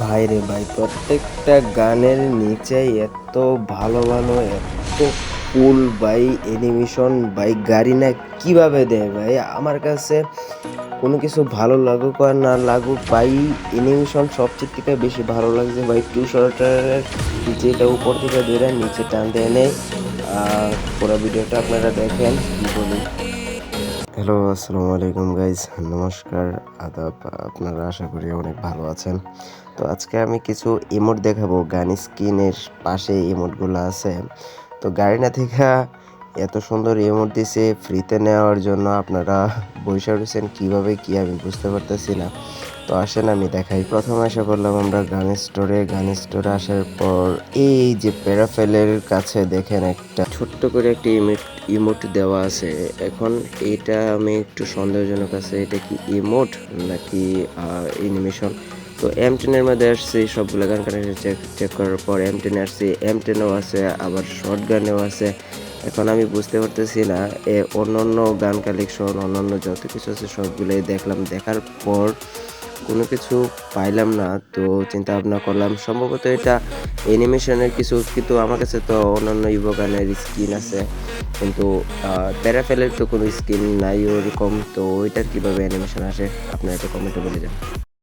ভাই রে ভাই, প্রত্যেকটা গানের নিচে এত ভালো ভালো, এত কুল ভাই অ্যানিমেশন ভাই, গাড়ি না কীভাবে দেয় ভাই? আমার কাছে কোনো কিছু ভালো লাগুক আর না লাগুক ভাই অ্যানিমেশন সবচেয়ে থেকে বেশি ভালো লাগছে ভাই। টু শর্টারের যেটা উপর থেকে ধরে নিচে টানতে এনে আর পুরো ভিডিওটা আপনারা দেখেন কী বলি। হ্যালো আসসালামু আলাইকুম গাইজ নমস্কার, আদাব, আপনারা আশা করি অনেক ভালো আছেন। তো আজকে আমি কিছু ইমোট দেখাবো। গান স্ক্রিনের পাশে ইমোটগুলো আছে। তো গাড়ি না থেকে এত সুন্দর ইমোট দিছে ফ্রিতে নেওয়ার জন্য আপনারা বৈশা রয়েছেন কীভাবে কী আমি বুঝতে পারতেছি না। তো আসেন আমি দেখাই। প্রথম আশা করলাম আমরা গান স্টোরে গান স্টোরে আসার পর এই যে প্যারাফেলের কাছে দেখেন একটা ছোট্ট করে একটা ইমোট ইমোট দেওয়া আছে। এখন এটা আমি একটু সন্দেহজনক আছে, এটা কি ইমোট নাকি অ্যানিমেশন তো এম টেনের মধ্যে আসছে সবগুলো গান, কানেকশন চেক চেক করার পর এম টেনে আসছে এম টেনও আছে, আবার শর্ট গানেও আছে। এখন আমি বুঝতে পারতেছি না, এ অন্য অন্য গান কালেকশন অন্য অন্য যত কিছু আছে সবগুলোই দেখলাম। দেখার পর কোনো কিছু পাইলাম না, তো চিন্তা ভাবনা করলাম। সম্ভবত এটা অ্যানিমেশনের কিছু, কিন্তু আমার কাছে তো অন্যান্য ইভো গানের স্কিন আছে। কিন্তু প্যারাফেলের তো কোনো স্কিন নাই ওরকম, তো ওইটার কীভাবে অ্যানিমেশন আসে? আপনারা এটা কমেন্টে বলে যান।